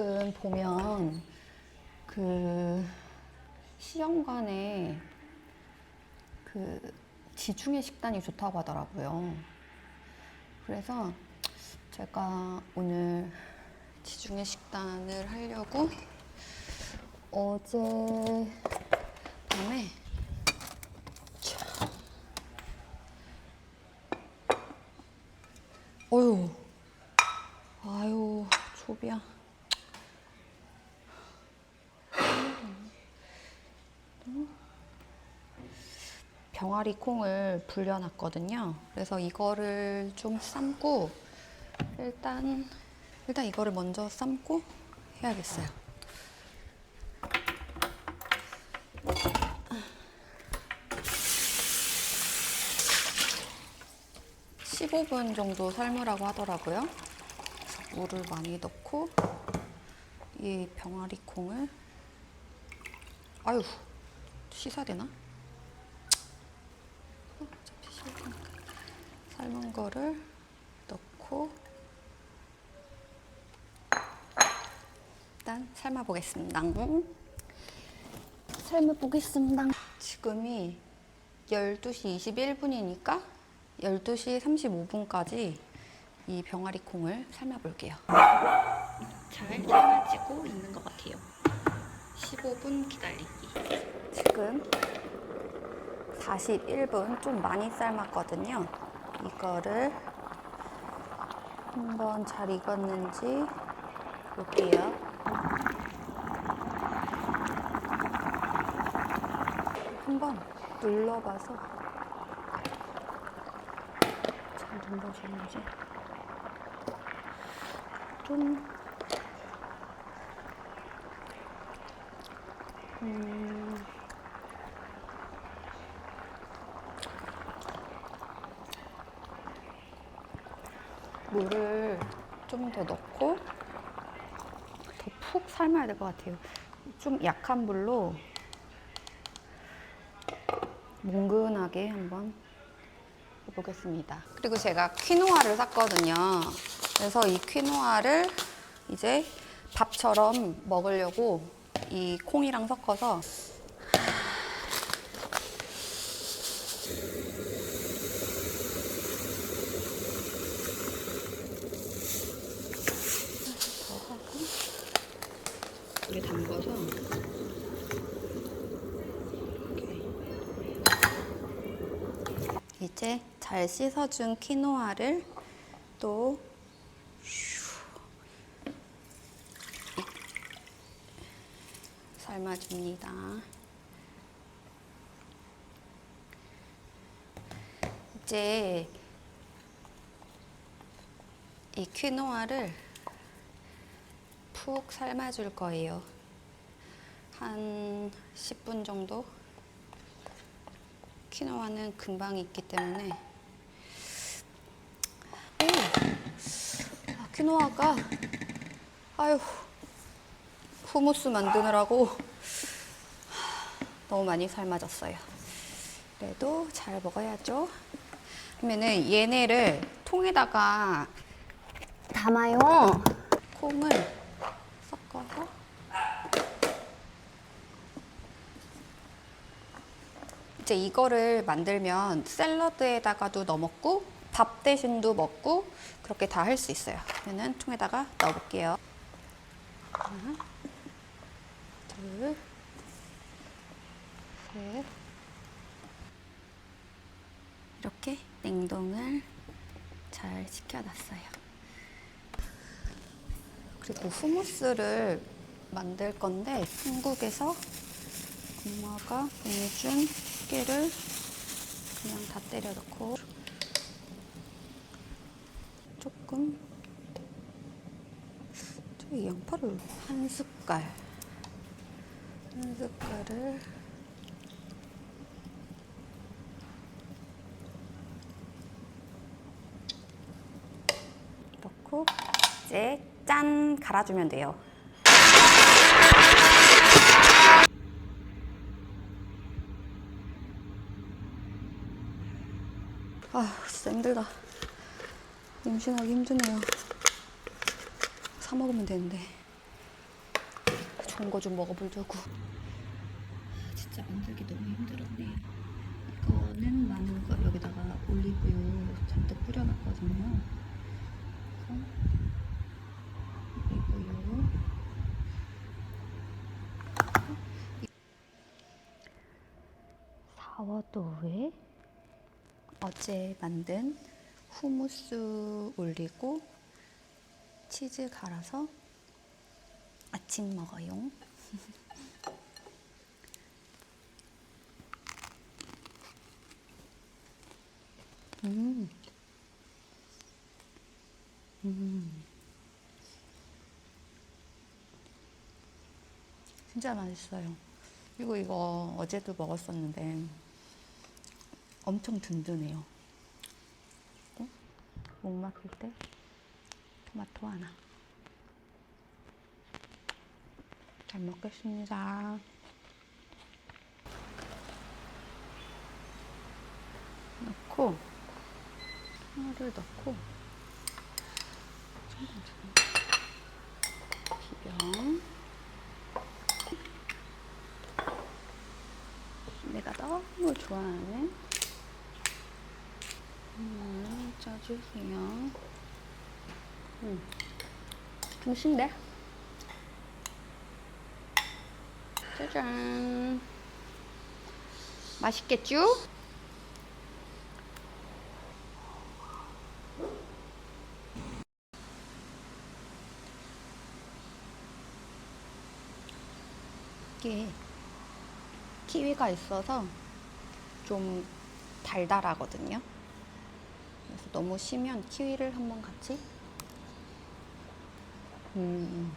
지금 보면 그 시험관에 그 지중해 식단이 좋다고 하더라고요. 그래서 제가 오늘 지중해 식단을 하려고 어제 밤에 자. 어휴 아유 조비야 병아리 콩을 불려놨거든요. 그래서 이거를 좀 삶고 일단 일단 이거를 먼저 삶고 해야겠어요. (15분) 정도 삶으라고 하더라고요. 물을 많이 넣고 이 병아리 콩을 아유 씻어야 되나? 어차피 씻으니까 삶은 거를 넣고 일단 삶아 보겠습니다. 삶아 보겠습니다. 지금이 12시 21분이니까 12시 35분까지 이 병아리 콩을 삶아 볼게요. 잘 삶아지고 있는 것 같아요. 15분 기다리기. 지금 41분 좀 많이 삶았거든요. 이거를 한번 잘 익었는지 볼게요. 한번 눌러봐서 잘 눌러지는지 좀 음, 물을 좀 더 넣고 더 푹 삶아야 될 것 같아요. 좀 약한 불로 몽근하게 한번 해보겠습니다. 그리고 제가 퀴노아를 샀거든요. 그래서 이 퀴노아를 이제 밥처럼 먹으려고 이 콩이랑 섞어서 더 하고 물에 담궈서 이렇게. 이제 잘 씻어준 키노아를 또 슈. 삶아줍니다. 이제 이 퀴노아를 푹 삶아줄 거예요. 한 10분 정도? 퀴노아는 금방 익기 때문에. 오! 아, 퀴노아가, 아유, 후무스 만드느라고 너무 많이 삶아졌어요. 그래도 잘 먹어야죠. 그러면은 얘네를 통에다가 담아요. 콩을 섞어서 이제 이거를 만들면 샐러드에다가도 넣어 먹고 밥 대신도 먹고 그렇게 다 할 수 있어요. 그러면 통에다가 넣어 볼게요. 하나, 둘, 셋. 이렇게 냉동을 잘 시켜놨어요. 그리고 후무스를 만들 건데 한국에서 엄마가 보내준 깨를 그냥 다 때려 넣고 저기 양파를 한 숟갈 한 숟갈을 넣고 이제 짠 갈아주면 돼요. 아 진짜 힘들다. 임신하기 힘드네요. 사 먹으면 되는데. 좋은 거 좀 먹어보려고. 아, 진짜 만들기 너무 힘들었네요. 이거는 많은 거 여기다가 올리브유 잔뜩 뿌려놨거든요. 그래서 올리브유. 사워도우에 어제 만든 후무스 올리고 치즈 갈아서 아침 먹어요. 음. 음. 진짜 맛있어요. 그리고 이거 어제도 먹었었는데 엄청 든든해요. 또목 막힐 때 토마토 하나. 잘 먹겠습니다. 넣고 하나를 넣고 기병 내가 너무 좋아하는 음, 짜주세요. 음, 좀 신데? 짜잔. 맛있겠죠? 이게 키위가 있어서 좀 달달하거든요. 그래서 너무 시면 키위를 한번 같이. 음.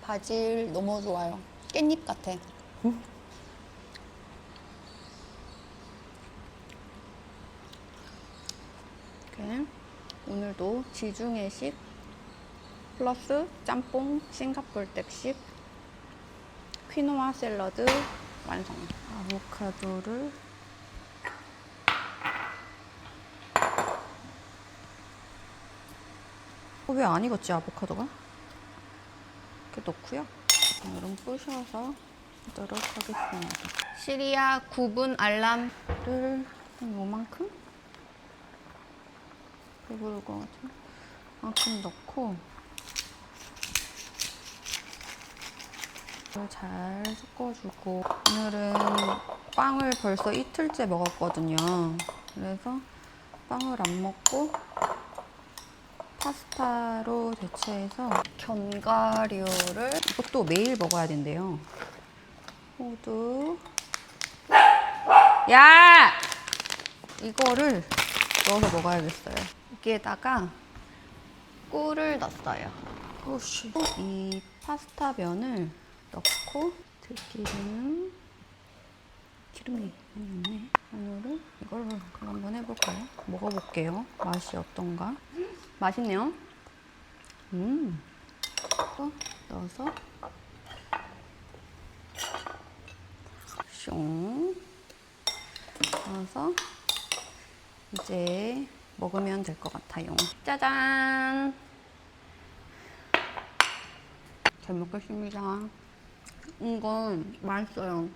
바질 너무 좋아요. 깻잎 같아. 이렇게 오늘도 지중해식 플러스 짬뽕 싱가폴텍식 퀴노아 샐러드 완성. 아보카도를 어, 왜안 익었지 아보카도가? 이렇게 넣고요. 오늘은 부셔서 하도록 하겠습니다. 시리아 9분 알람을 한 요만큼? 배부를 것 같아. 만큼 넣고 이걸 잘 섞어주고 오늘은 빵을 벌써 이틀째 먹었거든요. 그래서 빵을 안 먹고 파스타로 대체해서 견과류를 이것도 매일 먹어야 된대요. 호두. 야! 이거를 넣어서 먹어야겠어요. 여기에다가 꿀을 넣었어요. 오씨. 이 파스타 면을 넣고 들기름 기름이 많이 없네. 오늘은 이걸 그럼 한번 해볼까요? 먹어볼게요. 맛이 어떤가? 맛있네요. 음. 또 넣어서 숑 넣어서 이제 먹으면 될 것 같아요. 짜잔! 잘 먹겠습니다. 이건 맛있어요.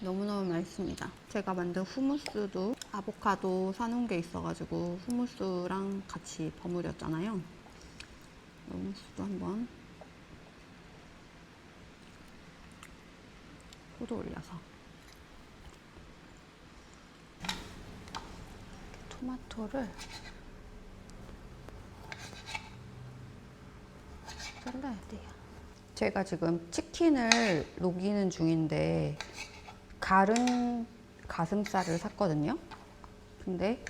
너무너무 맛있습니다. 제가 만든 후무스도 아보카도 사놓은 게 있어가지고 후무스랑 같이 버무렸잖아요. 후무스도 한번 호두 올려서 토마토를 잘라야 돼요. 제가 지금 치킨을 녹이는 중인데 가른 가슴살을 샀거든요. 근데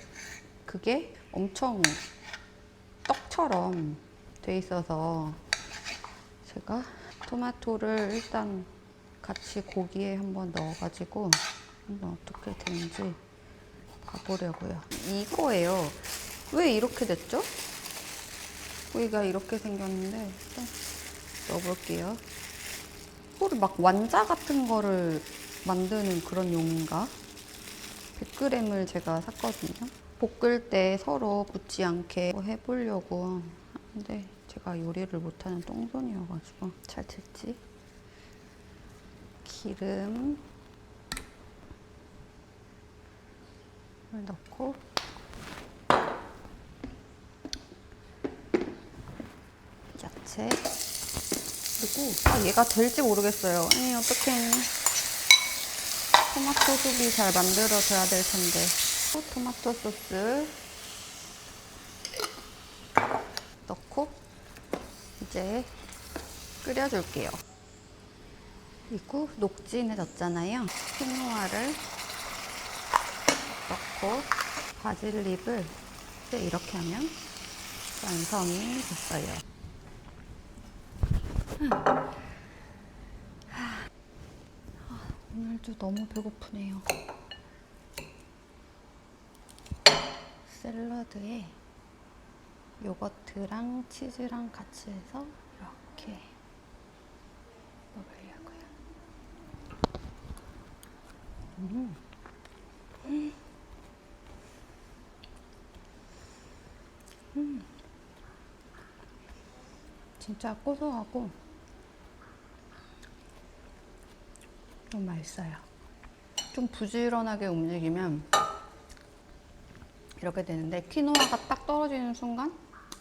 그게 엄청 떡처럼 돼 있어서 제가 토마토를 일단 같이 고기에 한번 넣어가지고 한번 어떻게 되는지 봐보려고요. 이거예요. 왜 이렇게 됐죠? 고기가 이렇게 생겼는데 일단 넣어볼게요. 뭐를 막 완자 같은 거를 만드는 그런 용인가? 6g을 제가 샀거든요. 볶을 때 서로 붙지 않게 해보려고 하는데 제가 요리를 못하는 똥손이어가지고 잘 될지. 기름 을 넣고 야채 그리고 아, 얘가 될지 모르겠어요. 아니 어떻게 토마토 수비 잘 만들어줘야 될 텐데 또 토마토 소스 넣고 이제 끓여줄게요. 그리고 녹진해졌잖아요. 키노아를 넣고 바질잎을 이렇게 하면 완성이 됐어요. 오늘도 너무 배고프네요. 샐러드에 요거트랑 치즈랑 같이 해서 이렇게 먹으려고요. 진짜 고소하고 너무 맛있어요. 좀 부지런하게 움직이면 이렇게 되는데 키노아가 딱 떨어지는 순간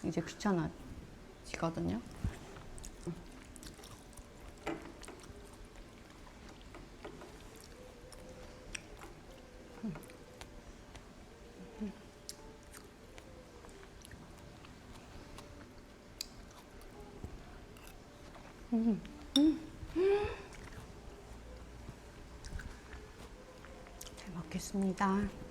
이제 귀찮아지거든요. 잘 먹겠습니다.